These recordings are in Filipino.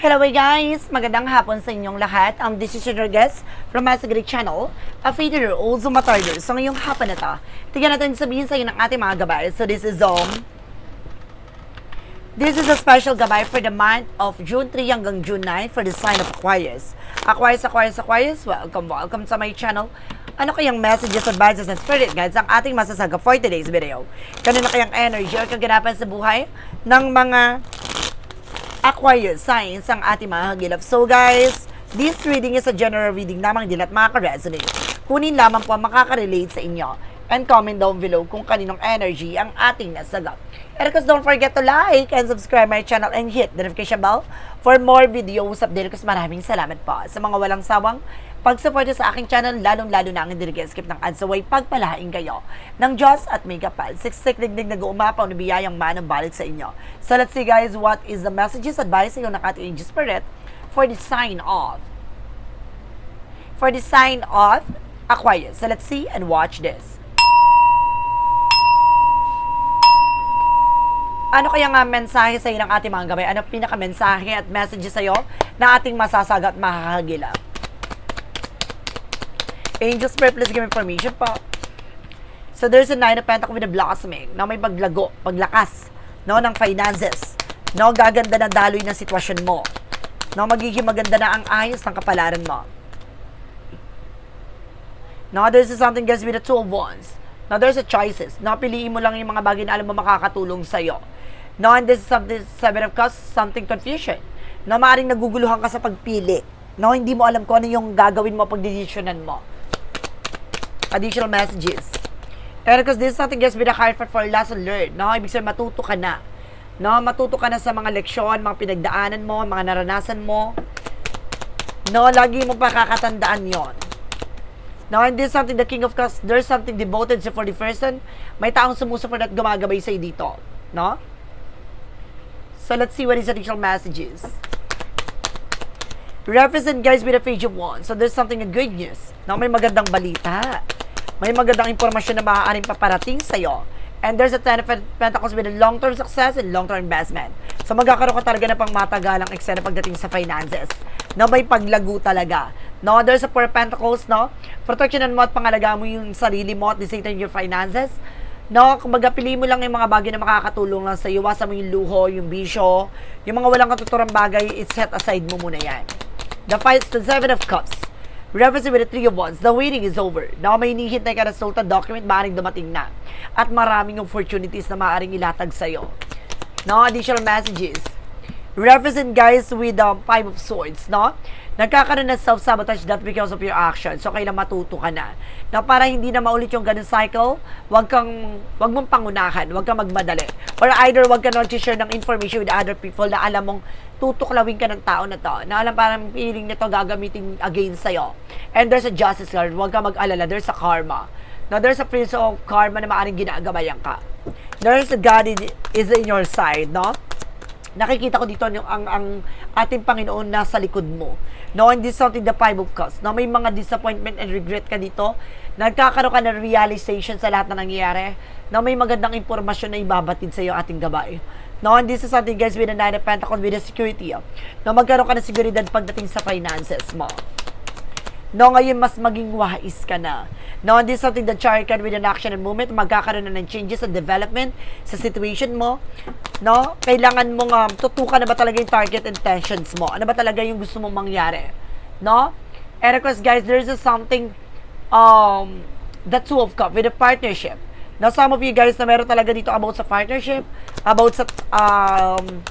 Hello guys! Magandang hapon sa inyong lahat. Um, this is your guest from Masagrig Channel, a feeder also matarder. So ngayong hapon na to, tignan natin sabihin sa inyo ng ating mga gabay. So this is um, This is a special gabay for the month of June 3 hanggang June 9 for the sign of Aquarius. Aquarius, Aquarius, Aquarius, welcome, welcome sa my channel. Ano kayang messages, advices, and spirit guides ang ating masasaga for today's video? Kanina kayang energy or kaganapan sa buhay ng mga Aquarius signs ang ating mga hagilap. So guys, this reading is a general reading lamang din at makaka-resonate. Kunin lamang po ang makaka-relate sa inyo. And comment down below kung kaninong energy ang ating nasagap. And of course, don't forget to like and subscribe my channel and hit the notification bell for more videos update. Kasi maraming salamat po sa mga walang sawang pag-support sa aking channel, lalong-lalo na ang hindi skip ng ads away, pagpalain kayo ng Diyos at may kapal. Siksik digdig na biyayang manang balik sa inyo. So let's see guys, what is the messages, advice ng ating angel spirit for the sign of for the sign of Aquarius. So let's see and watch this. Ano kaya nga mensahe sa ng ating mga gabay? Ano pinaka-mensahe at message sa iyo na ating masasagat mahahagila? Angels Spirit, please give me information po. So there's a nine of pentacles with a blossoming na may paglago, paglakas no, ng finances. No, gaganda na daloy ng sitwasyon mo. No, magiging maganda na ang ayos ng kapalaran mo. No, this is something guys with the two of wands. Now, there's a choices. No, piliin mo lang yung mga bagay na alam mo makakatulong sa'yo. No, and this is something, seven of cups, something confusion. No, maaaring naguguluhan ka sa pagpili. No, hindi mo alam kung ano yung gagawin mo pag mo. Additional messages. And because this is something just with a hard for lesson learned. No, ibig sabihin matuto ka na. No, matuto ka na sa mga leksyon, mga pinagdaanan mo, mga naranasan mo. No, lagi mo pa kakatandaan yon. Now, and this is something, the King of Cups, there's something devoted sa for the person. May taong sumusupport at gumagabay sa'yo dito. No? So, let's see what is additional messages. Represent guys with a page of wands. So, there's something a good news. No, may magandang balita. May magandang impormasyon na maaaring paparating sa'yo. And there's a Ten of Pentacles with a long-term success and long-term investment. So, magkakaroon ka talaga na pang matagalang eksena pagdating sa finances. No, may paglago talaga. No, there's a Four of Pentacles, no? Protectionan mo at pangalaga mo yung sarili mo at time your finances. No, kumbaga mo lang yung mga bagay na makakatulong lang sa iyo. Iwasan mo yung luho, yung bisyo, yung mga walang katuturang bagay, it's set aside mo muna yan. The five, the seven of cups. Reference with the three of wands. The waiting is over. Now, may hinihintay ka na sultan document, maaaring dumating na. At maraming opportunities na maaaring ilatag sa'yo. No, additional messages. Represent guys with the um, five of swords, no? Nagkakaroon ng self-sabotage that because of your action. So, kailan matuto ka na. Na para hindi na maulit yung ganun cycle, wag kang, wag mong pangunahan, wag kang magmadali. Or either wag ka nag-share ng information with other people na alam mong tutuklawin ka ng tao na to. Na alam parang feeling nito gagamitin against sa'yo. And there's a justice card. Wag ka mag-alala. There's a karma. Now, there's a prince of karma na maaaring ginagabayan ka. There's a God is in your side, no? Nakikita ko dito yung ang ang ating Panginoon nasa likod mo. No, and this is something the five of cups. No, may mga disappointment and regret ka dito. Nagkakaroon ka ng realization sa lahat na nangyayari. No, may magandang impormasyon na ibabatid sa iyo ating gabay. No, and this is something guys with the nine of pentacles with the security. oh. No, magkaroon ka ng seguridad pagdating sa finances mo. No, ngayon mas maging wais ka na. No, this is something that chart card with an action and movement, magkakaroon na ng changes and development sa situation mo. No, kailangan mong um, tutukan na ba talaga yung target intentions mo? Ano ba talaga yung gusto mong mangyari? No? And of course, guys, there's a something, um, the two of cup with a partnership. Now, some of you guys na meron talaga dito about sa partnership, about sa, um,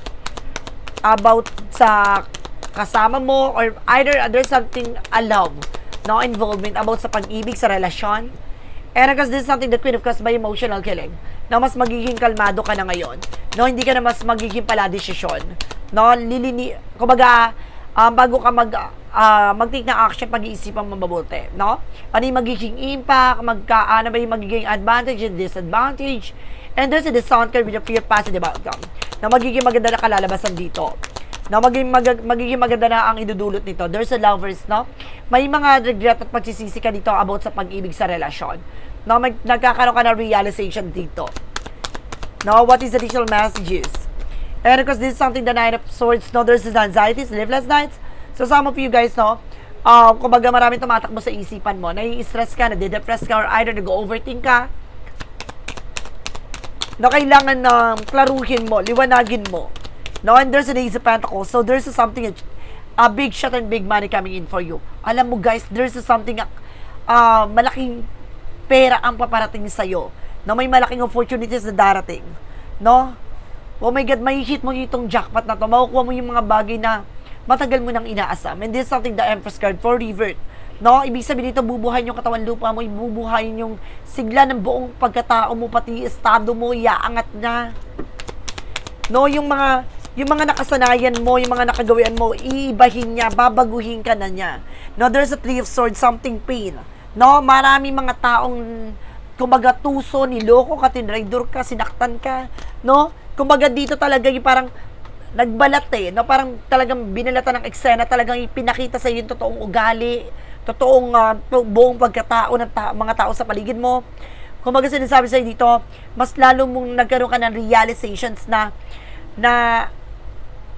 about sa kasama mo or either there's something a love no involvement about sa pag-ibig sa relasyon. And because this is something that Queen of Cups by emotional killing na mas magiging kalmado ka na ngayon no? Hindi ka na mas magiging pala desisyon no? Lilini kumbaga um, bago ka mag uh, mag-take ng action pag-iisipan mo mabuti no? Ano yung magiging impact magka ano ba yung magiging advantage and disadvantage? And there's a discount card with a pure positive outcome na magiging maganda na kalalabasan dito na magiging, mag, magiging maganda na ang idudulot nito. There's a lovers, no? May mga regret at pagsisisi ka dito about sa pag-ibig sa relasyon. No, mag, nagkakaroon ka ng realization dito. No, what is additional messages? And of course, this is something the Nine of Swords, no, there's anxiety, sleepless nights. So some of you guys, no, um, kumbaga maraming tumatakbo sa isipan mo, nai-stress ka, nade-depress ka, or either nag-overthink ka, na kailangan na klaruhin mo, liwanagin mo. No, and there's an Ace of. So there's something, a big shot and big money coming in for you. Alam mo guys, there's something, uh, malaking pera ang paparating sa'yo. No, may malaking opportunities na darating. No? Oh my God, may hit mo itong jackpot na to. Makukuha mo yung mga bagay na matagal mo nang inaasam. And this is something the Empress card for revert. No, ibig sabihin dito, bubuhayin yung katawan lupa mo, ibubuhayin yung sigla ng buong pagkatao mo, pati estado mo, iaangat na. No, yung mga yung mga nakasanayan mo, yung mga nakagawian mo, iibahin niya, babaguhin ka na niya. No, there's a three of swords, something pain. No, marami mga taong kumbaga tuso, niloko ka, tinraidor ka, sinaktan ka, no? Kumbaga dito talaga yung parang nagbalat eh, no? Parang talagang binalatan ng eksena, talagang ipinakita sa yung totoong ugali, totoong bu- buong pagkatao ng ta- mga tao sa paligid mo. Kumbaga sinasabi sa'yo dito, mas lalo mong nagkaroon ka ng realizations na na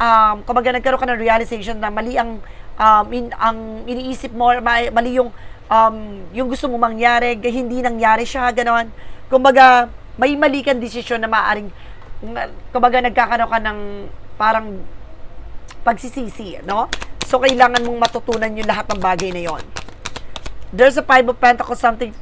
um, kumbaga nagkaroon ka ng realization na mali ang um, in, ang iniisip mo, ma- mali yung um, yung gusto mo mangyari, hindi nangyari siya, ganon. Kumbaga, may mali kang desisyon na maaring kumbaga nagkakaroon ka ng parang pagsisisi, no? So, kailangan mong matutunan yung lahat ng bagay na yon. There's a Five of Pentacles, something,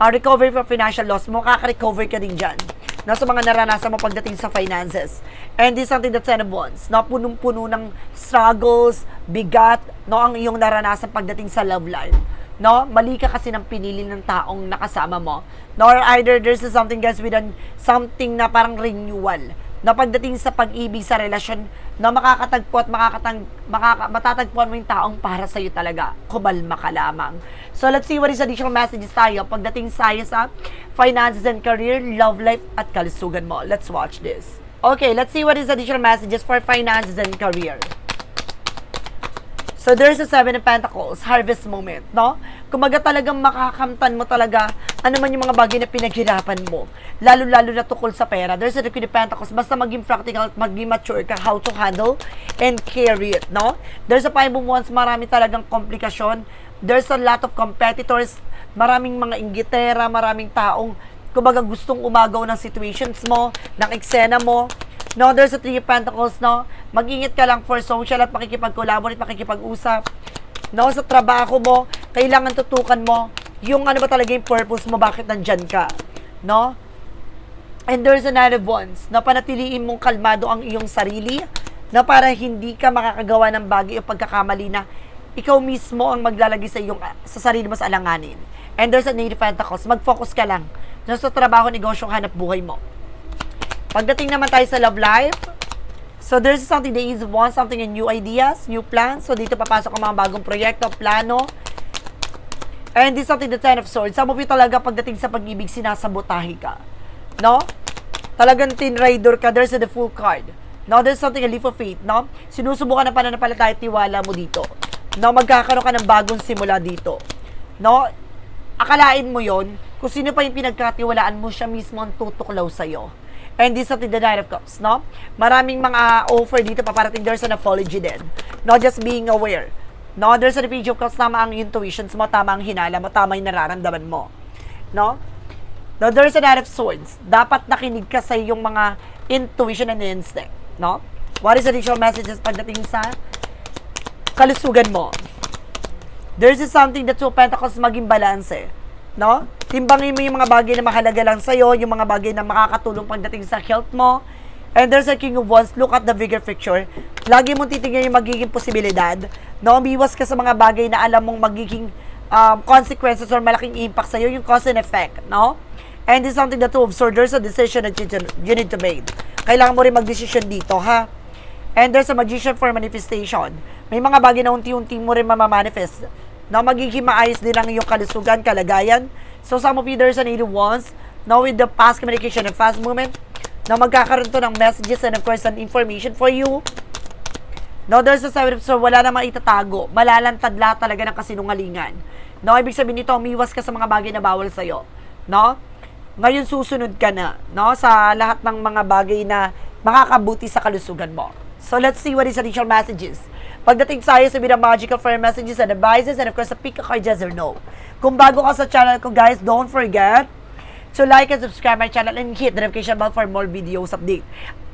uh, recovery from financial loss mo, kaka-recover ka din dyan. No, sa mga naranasan mo pagdating sa finances. And this is something that's Ten of Wands. No, punong-puno ng struggles, bigat, no, ang iyong naranasan pagdating sa love life. No, mali ka kasi ng pinili ng taong nakasama mo. No, or either there's something guys with an, something na parang renewal na pagdating sa pag-ibig sa relasyon na makakatagpo at makakatang, makaka, matatagpuan mo yung taong para sa'yo talaga. Kumalma ka lamang. So, let's see what is additional messages tayo pagdating sa'yo sa finances and career, love life, at kalusugan mo. Let's watch this. Okay, let's see what is additional messages for finances and career. So, there's a Seven of Pentacles, harvest moment, no? Kumaga talagang makakamtan mo talaga ano man yung mga bagay na pinaghirapan mo. Lalo-lalo na tukol sa pera. There's a Queen of Pentacles, basta maging practical at maging mature ka how to handle and carry it, no? There's a Five of Wands, marami talagang komplikasyon. There's a lot of competitors, maraming mga inggitera, maraming taong kumbaga gustong umagaw ng situations mo, ng eksena mo, No, there's a three of pentacles, no? Mag-ingat ka lang for social at makikipag-collaborate, makikipag-usap. No, sa trabaho mo, kailangan tutukan mo yung ano ba talaga yung purpose mo, bakit nandyan ka. No? And there's another ones na panatiliin mong kalmado ang iyong sarili na para hindi ka makakagawa ng bagay o pagkakamali na ikaw mismo ang maglalagay sa iyong sa sarili mo sa alanganin. And there's a native pentacles, mag-focus ka lang na sa trabaho, negosyo, hanap buhay mo. Pagdating naman tayo sa love life, so there's something is want something and new ideas, new plans. So dito papasok ang mga bagong proyekto, plano. And this is something the Ten of Swords. Some of you talaga pagdating sa pag-ibig, sinasabotahe ka. No? Talagang tinrider ka. There's the full card. No, there's something a leap of faith, no? Sinusubukan ng pananampalataya at tiwala mo dito. No, magkakaroon ka ng bagong simula dito. No? Akalain mo yon kung sino pa yung pinagkatiwalaan mo, siya mismo ang tutuklaw sa'yo. And this is something the Nine of Cups, no? Maraming mga offer dito paparating. There's an apology din. No, just being aware. No, there's a Page of Cups, tama ang intuitions mo, tama ang hinala mo, tama yung nararamdaman mo. No? No, there's a Knight of Swords. Dapat nakinig ka sa iyong mga intuition and instinct. No? What is additional messages pagdating sa kalusugan mo? There's something that two pentacles maging balance eh. No? Timbangin mo yung mga bagay na mahalaga lang sa'yo, yung mga bagay na makakatulong pagdating sa health mo. And there's a King of Wands, look at the bigger picture. Lagi mong titingnan yung magiging posibilidad. No? Umiwas ka sa mga bagay na alam mong magiging um, consequences or malaking impact sa'yo, yung cause and effect. No? And is something that to observe. There's a decision that you, you need to make. Kailangan mo rin mag-decision dito, ha? And there's a magician for manifestation. May mga bagay na unti-unti mo rin mamamanifest na magiging maayos din ang iyong kalusugan, kalagayan. So some of you, there's an 81 ones. Now with the fast communication and fast movement, na magkakaroon to ng messages and of course, an information for you. No, there's a seven so wala namang itatago. Malalantad lahat talaga ng kasinungalingan. No, ibig sabihin nito, umiwas ka sa mga bagay na bawal sa'yo. No? Ngayon susunod ka na, no? Sa lahat ng mga bagay na makakabuti sa kalusugan mo. So let's see what is additional messages. Pagdating tayo sa mga magical fire messages and advices and of course sa pick a card yes or no. Kung bago ka sa channel ko guys, don't forget to like and subscribe my channel and hit the notification bell for more videos update.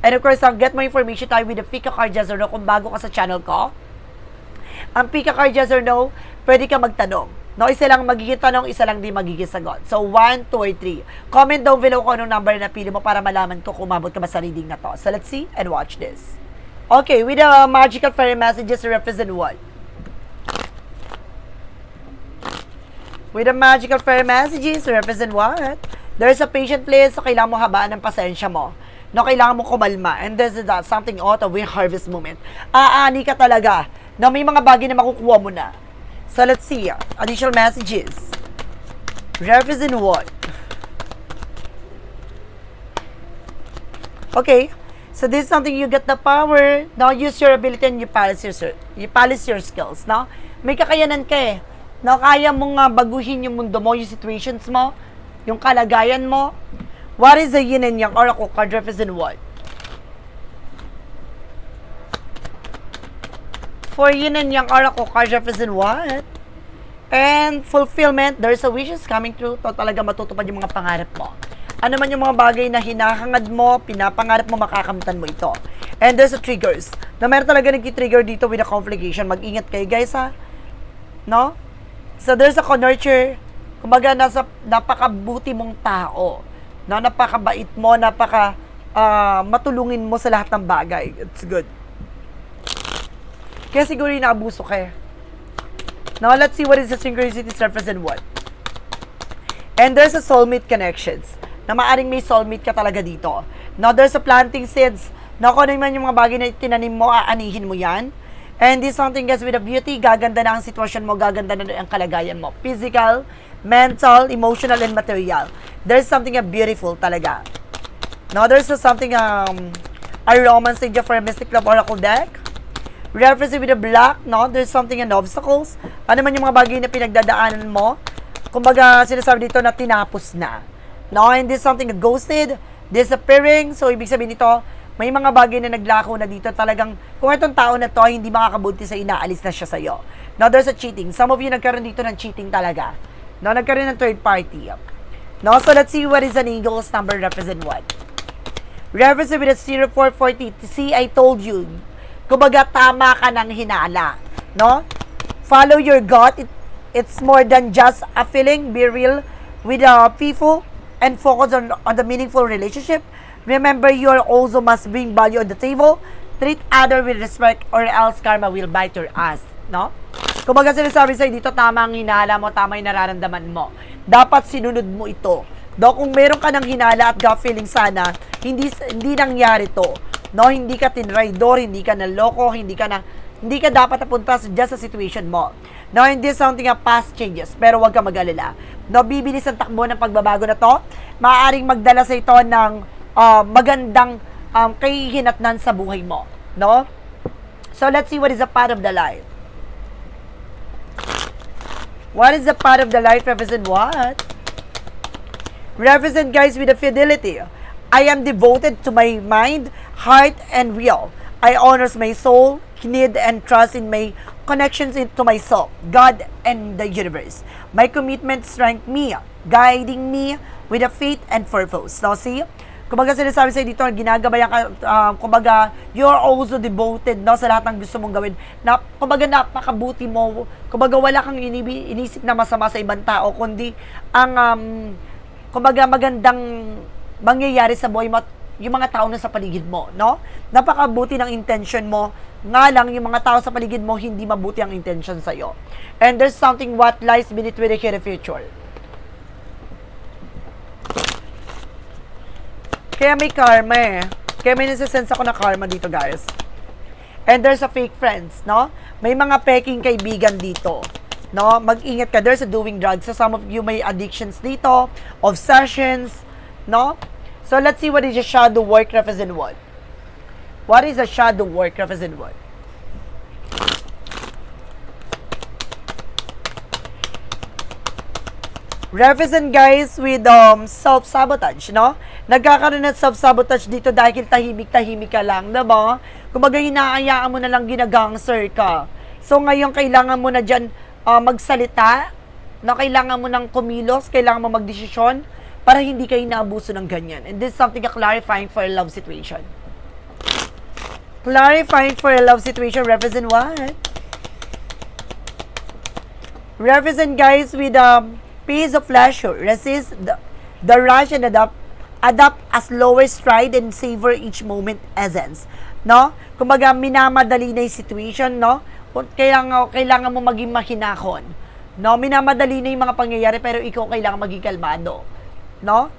And of course, I'll get more information tayo with the pick a card yes or no kung bago ka sa channel ko. Ang pick a card yes or no, pwede ka magtanong. No, isa lang magiging tanong, isa lang di magiging sagot. So, 1, 2, or 3. Comment down below kung anong number na pili mo para malaman ko kung umabot ka ba sa reading na to. So, let's see and watch this. Okay, with the magical fairy messages represent what? With the magical fairy messages represent what? There's a patient place, so kailangan mo habaan ng pasensya mo. No, kailangan mo kumalma. And this is that something out of harvest moment. Aani ka talaga na may mga bagay na makukuha mo na. So let's see. Additional messages. Represent what? Okay. So this is something you get the power. Now use your ability and you polish your, you polish your skills. No? May kakayanan ka eh. No, kaya mong nga baguhin yung mundo mo, yung situations mo, yung kalagayan mo. What is the yin and yang oracle card represent what? For yin and yang oracle card represent what? And fulfillment, there's a wishes coming true. To talaga matutupad yung mga pangarap mo. Ano man yung mga bagay na hinahangad mo, pinapangarap mo, makakamtan mo ito. And there's a triggers. Na meron talaga nag-trigger dito with a complication. Mag-ingat kayo guys ha. No? So there's a nurture. Kumbaga, nasa, napakabuti mong tao. No? Napakabait mo, napaka ah, matulungin mo sa lahat ng bagay. It's good. Kaya siguro yung naabuso ka eh. Now, let's see what is the synchronicity surface and what. And there's a soulmate connections. Na maaring may soulmate ka talaga dito. Now, there's a planting seeds. Na kung ano man yung mga bagay na tinanim mo, aanihin mo yan. And this something guys with a beauty, gaganda na ang sitwasyon mo, gaganda na ang kalagayan mo. Physical, mental, emotional, and material. There's something uh, beautiful talaga. Now, there's a something, um, a romance stage for a Mystic Love Oracle deck. Reference with the black, no? There's something in obstacles. Ano man yung mga bagay na pinagdadaanan mo. Kumbaga, sinasabi dito na tinapos na. No? And this something ghosted, disappearing. So, ibig sabihin nito, may mga bagay na naglako na dito talagang kung itong tao na to hindi makakabuti sa inaalis na siya sa'yo. Now, there's a cheating. Some of you nagkaroon dito ng cheating talaga. No, nagkaroon ng third party. No, so let's see what is an eagle's number represent what. Reference with a 0440. See, I told you. Kumbaga, tama ka ng hinala. No? Follow your gut. It, it's more than just a feeling. Be real with uh, people and focus on, on the meaningful relationship. Remember, you also must bring value on the table. Treat other with respect or else karma will bite your ass. No? Kumbaga sinasabi sa'yo dito, tama ang hinala mo, tama yung nararamdaman mo. Dapat sinunod mo ito. Do kung meron ka ng hinala at gut feeling sana, hindi hindi nangyari to. No, hindi ka tinraidor, hindi ka naloko, hindi ka na hindi ka dapat napunta sa just sa situation mo. No, hindi something a past changes, pero huwag ka mag-alala. No, bibilis ang takbo ng pagbabago na to. Maaaring magdala sa ito ng ah, magandang um, kahihinatnan sa buhay mo. No? So, let's see what is a part of the life. What is the part of the life represent what? Represent guys with a fidelity. I am devoted to my mind, heart, and will. I honors my soul, need, and trust in my connections into myself, God, and the universe. My commitment strength me, guiding me with a faith and purpose. Now, see? Kumbaga sinasabi sa'yo dito, ginagabayan ka, um, kumbaga, you're also devoted no, sa lahat ng gusto mong gawin. Na, kumbaga, napakabuti mo. Kumbaga, wala kang inibi, inisip na masama sa ibang tao, kundi ang, um, kumbaga, magandang mangyayari sa buhay mo yung mga tao na sa paligid mo, no? Napakabuti ng intention mo, nga lang yung mga tao sa paligid mo, hindi mabuti ang intention sa'yo. And there's something what lies beneath with the future. Kaya may karma eh. Kaya may nasisense ako na karma dito, guys. And there's a fake friends, no? May mga peking kaibigan dito. No? Mag-ingat ka. There's a doing drugs. So some of you may addictions dito, obsessions, no? So let's see what is a shadow work represent what. What is a shadow work represent what? Represent guys with um, self-sabotage, no? Nagkakaroon ng self-sabotage dito dahil tahimik-tahimik ka lang, diba? Kumbaga hinaayaan mo na lang ginagangster ka. So ngayon kailangan mo na dyan ah, magsalita, na kailangan mo ng kumilos, kailangan mo magdesisyon para hindi ka inaabuso ng ganyan. And this is something na clarifying for a love situation. Clarifying for a love situation represent what? Represent guys with um, pace of pleasure. Resist the, the rush and adapt adapt as lower stride and savor each moment essence. No? Kumbaga, minamadali na yung situation, no? Kailangan, kailangan mo maging mahinahon. No? Minamadali na yung mga pangyayari pero ikaw kailangan maging kalmado. No?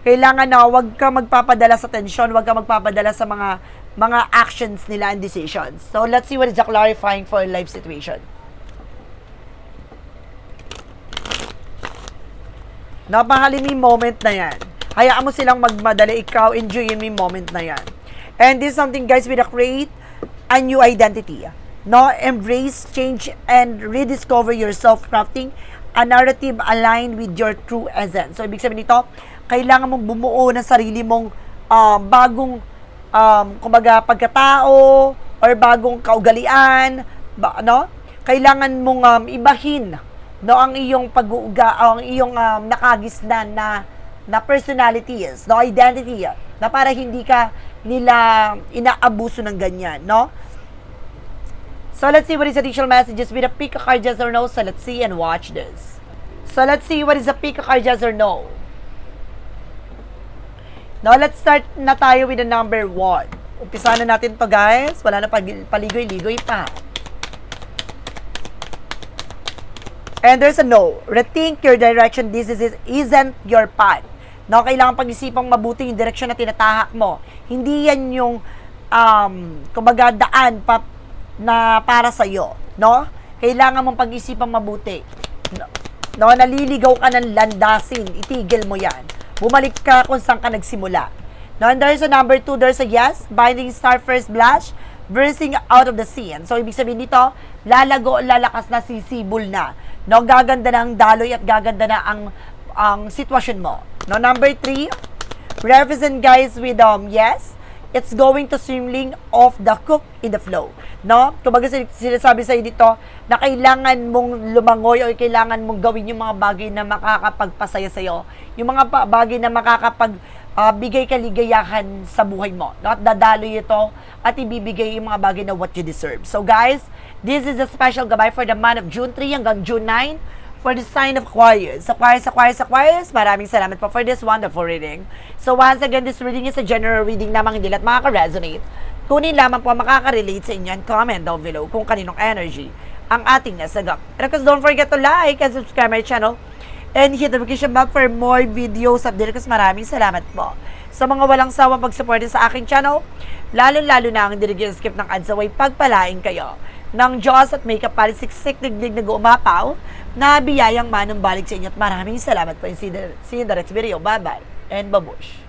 Kailangan na wag ka magpapadala sa tensyon, wag ka magpapadala sa mga mga actions nila and decisions. So, let's see what is the clarifying for life situation. Napahalin mo moment na yan. Hayaan mo silang magmadali, ikaw enjoyin mo yung moment na yan. And this is something guys with a create a new identity. No, embrace, change, and rediscover yourself crafting a narrative aligned with your true essence. So, ibig sabihin nito, kailangan mong bumuo ng sarili mong um, bagong, um, kumbaga, pagkatao, or bagong kaugalian, ba, no? Kailangan mong um, ibahin no ang iyong pag-uuga ang iyong um, nakagisnan na na personalities, no identity na para hindi ka nila inaabuso ng ganyan, no? So let's see what is additional messages with a pick a card yes or no. So let's see and watch this. So let's see what is a pick a card yes or no. Now let's start na tayo with the number one. Umpisa na natin to guys. Wala na paligoy-ligoy pa. And there's a no. Rethink your direction. This is isn't your path. No, kailangan pag-isipang mabuti yung direksyon na tinatahak mo. Hindi yan yung um, kumbaga daan pa, na para sa iyo, no? Kailangan mong pag-isipang mabuti. No, no, naliligaw ka ng landasin, itigil mo 'yan. Bumalik ka kung saan ka nagsimula. No, and there's a number two, there's a yes, binding star first blush, bursting out of the scene. So, ibig sabihin nito, lalago, lalakas na, sisibol na. No, gaganda na ang daloy at gaganda na ang ang sitwasyon mo. No, number three, represent guys with um, yes, it's going to swimming off the cook in the flow. No? Kumbaga sin- sinasabi sa'yo dito na kailangan mong lumangoy o kailangan mong gawin yung mga bagay na makakapagpasaya sa'yo. Yung mga bagay na makakapag ah, bigay kaligayahan sa buhay mo. No? At dadaloy ito at ibibigay yung mga bagay na what you deserve. So guys, this is a special gabay for the month of June 3 hanggang June 9 for the sign of Aquarius. Aquarius, Aquarius, Aquarius, maraming salamat po for this wonderful reading. So once again, this reading is a general reading namang hindi lahat makaka-resonate. Kunin lamang po makaka-relate sa inyo and comment down below kung kaninong energy ang ating nasagap. And don't forget to like and subscribe my channel and hit the notification bell for more videos update kasi maraming salamat po. Sa mga walang sawang pag-support sa aking channel, lalo-lalo na ang hindi skip ng ads away, pagpalain kayo ng Diyos at makeup pala siksik digdig na umapaw na biyayang manumbalik sa inyo at maraming salamat po. In the next video. Bye-bye and babush.